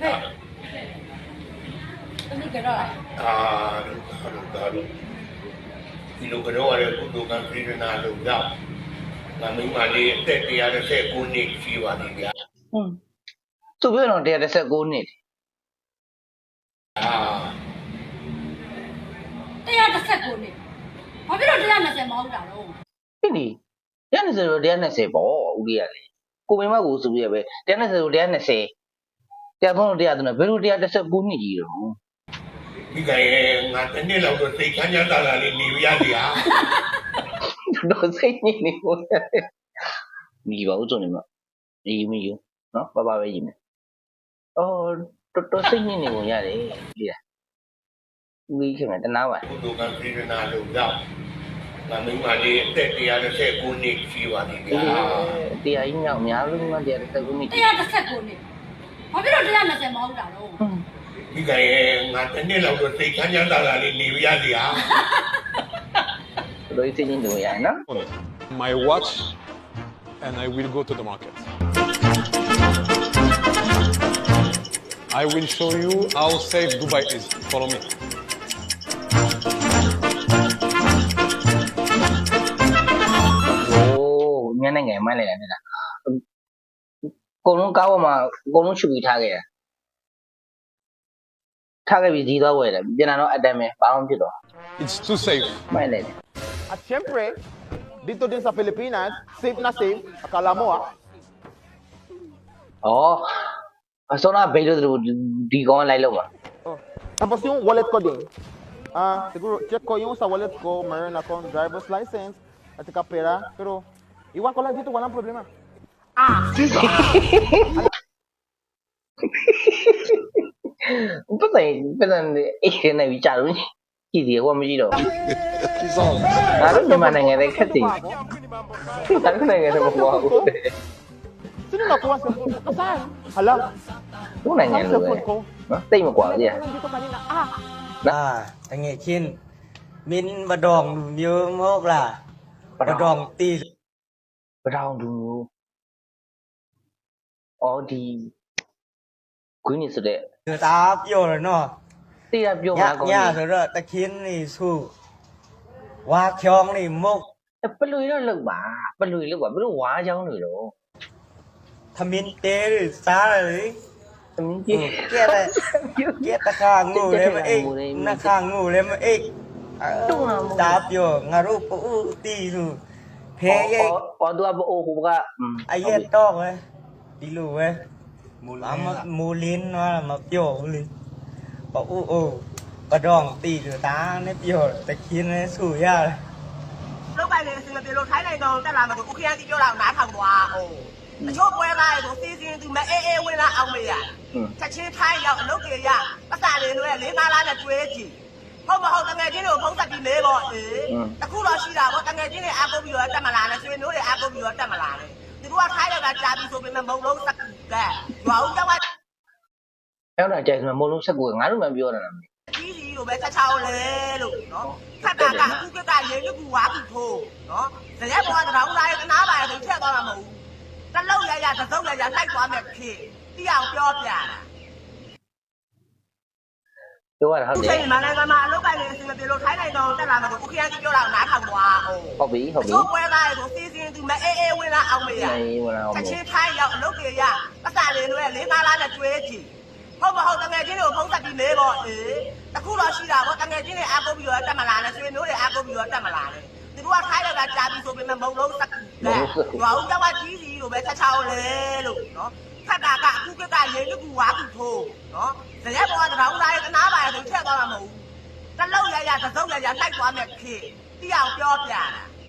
ဖေတမီကတော့အာတို့ဒါတို့ဒီလိုကတော့ရကုသိုလ်ကံပြည်နာလို့ရောက်ငါမိမလေးအသက်139နှစ်ရှိပါပြီဗျာဟွန်းသူပြောတော့119နှစ်အာ119နှစ်ဘာဖြစ်လို့120မဟုတ်တာတော့ဖြစ်နေ120ဆို120ပေါ့ဦးလေးရလေကိုမိမကိုဆိုပြီးရပဲ120ဆို120 တရားဆုံးတရားဆုံးဘယ်လို119နှစ်ကြီးတော့ဒီကရဲ့ငါတစ်နှစ်လောက်တော့စိတ်ချမ်းသာတာလေးနေရစီဟာတော့စိတ်ညစ်နေကိုမိပါဦးစုံနေမှာဒီမီယူနော်ပပပဲရည်မယ်အော်တော်တော်စိတ်ညစ်နေပုံရတယ်ဒီလားဦးလေးခင်ဗျတနာပါကုသိုလ်ကံပြည်နာလို့ရောက်ငါမိမလေးအသက်139နှစ်ရှိပါပြီဗျာတရားကြီးမြောက်များလို့မှ119နှစ်ကြီး119နှစ် ဘာဖြစ်လို့120မဟုတ်တာတော့ ဟွန်း ဒီကရဲ့ငါတစ်နှစ်လောက်တော့စိတ်ချမ်းသာတာလေးနေရစီဟာ တော်တော်စိတ်ညစ်နေပုံရတယ်နော် on it. my watch and I will go to the market. I will show you how safe Dubai is. Follow me. โอ้ညနေငယ်မှန်းလိုက်တယ်လားအ ကုန်လုံးကားပေါ်မှာအကုန်လုံးချုပ်ပြီးထားခဲ့တာထားခဲ့ပြီးဒီသွားဝယ်တယ်ပြန်လာတော့အတမ်းပဲဘာမှမဖြစ်တော့ It's too safe. မှန်လိုက်တယ် At syempre, dito din sa Pilipinas, safe na safe. Akala mo ah. ဩအစောနာဘေးလို့သူဒီကောင်ကလိုက်လို့ပါ Oh. Tapos yung wallet ko din. Ah, siguro check ko yung sa wallet ko, mayroon akong driver's license at saka pera. Pero iwan ko lang dito, walang problema. 不能不能，一天内比假如一天我们知道，哪都你妈那个的客气，哪都那个什么话过的。Sino nakuha sa phone ko? Saan? Hala? Ano na nga yun? Tay mo ko ako Nandito kanina. Ah! Na, tangi kin. Min madong dumyo mo la. Madong ti. Madong dumyo. Audi Queen ဆိုတဲ့တအားပြောတယ်နော်တိရပြောမှာကောညဆိုတော့တခင်းนี่စုဝါချောင်းนี่မုတ်ပလူတော့လောက်ပါပလူလောက်ပါဘလို့ဝါချောင်းတွေတော့သမင်းတဲတွေစားတယ်လေသမင်းကြီးကဲတယ်ကဲတခါငိုလဲမအိတ်နှခါငိုလဲမအိတ်တုံးတော့ဒါပြောငါတို့ပူတီစုဖေးရဲ့ပေါ်သူကပအိုကဘာအရက်တော့ပဲ ဒီလိုပဲမိုးလဘာင်းမလားမိုးလင်းတော့မပြော့ဘူးလေပအိုးအိုးပတော့မသိလို့ဒါနဲ့ပြောတခင်းနဲ့ဆူရတယ်လုတ်ပိုင်နေစင်မပြေလို့ထိုင်းနိုင်ငံကိုတက်လာမှကိုဥခရတီပြောတာကိုနားထောင်သွားဟုတ်အချို့ပွဲပါကိုစီစဉ်သူမအေးအေးဝင်လာအောင်မရချက်ချင်းထိုင်းရောက်အလုပ်တွေရပတ်စာလေးလို့ရလေးငါးလားနဲ့တွဲကြည့်ဟုတ်မဟုတ်တငယ်ချင်းတွေကိုဖုံးသက်ပြီးမေးပေါ့အေးတခုတော့ရှိတာပေါ့တငယ်ချင်းတွေအားကိုးပြီးတော့တက်မလာနဲ့ဆွေမျိုးတွေအားကိုးပြီးတော့တက်မလာနဲ့ သူတို့ကထိုင်းရတာကြာပြီဆိုပေမဲ့မုံလုံးစက်ကကဲရွာဦးကြောက်အဲ့တော့ကြိုက်စမမလုံးဆက်ကိုငါတို့မှပြောတာလားကြီးစီလိုပဲချက်ချောင်းလေလို့နော်ခက်တာကအခုကကရေရုပ်ကူဝါကူထိုးနော်ဇရက်ဘောကတောင်းလာရဲ့ကနားပါရဲ့ဆိုထက်သွားမှာမဟုတ်ဘူးတလုံးရရတစုံရရလိုက်သွားမယ်ဖြစ်တိအောင်ပြောပြတာ ပြောရတာဟုတ်တစိယ်တ်မနိုင်ငံမှာအလုပ်ကိုင်နေအစီအမပြေလို့ထိုင်းနိုင်ငံကိုတက်လာမှာကိုခရမ်းကြီးပြောတာကိုနားထောင်သွားအောင်ဟုတ်ပြီဟုတ်ပြီချို့ပွဲသားတွေကိုစီစဉ်သူမအေးအေးဝင်လာအောင်မေးရအေးဝင်လာအောင်ချက်ချင်းထိုင်းရောက်အလုပ်တွေရပတ်စာတွေလို့လေးသားလားနဲ့တွဲကြည့်ဟုတ်မဟုတ်တငယ်ချင်းတွေကိုဖုံးဆက်ပြီးမေးပေါ့အေးတခုတော့ရှိတာပေါ့တငယ်ချင်းတွေအားကိုးပြီးတော့တက်မလာနဲ့ဆွေမျိုးတွေအားကိုးပြီးတော့တက်မလာနဲ့သူတို့ကထိုင်းရတာကြာပြီဆိုပေမဲ့မုံလုံးစက်ကဲရွာဦးကြောက်ကြီးစီလိုပဲချက်ချောင်းလေလို့နော် ခက်တာကအခုကကရေလူကူဝါကူထိုးနော်ဇရက်ဘောကတောင်းလာရဲ့ကနားပါရဲ့ဆိုထက်သွားမှာမဟုတ်ဘူးတလုံးရရတစုံရရလိုက်သွားမယ်ဖြစ်တိအောင်ပြောပြတာ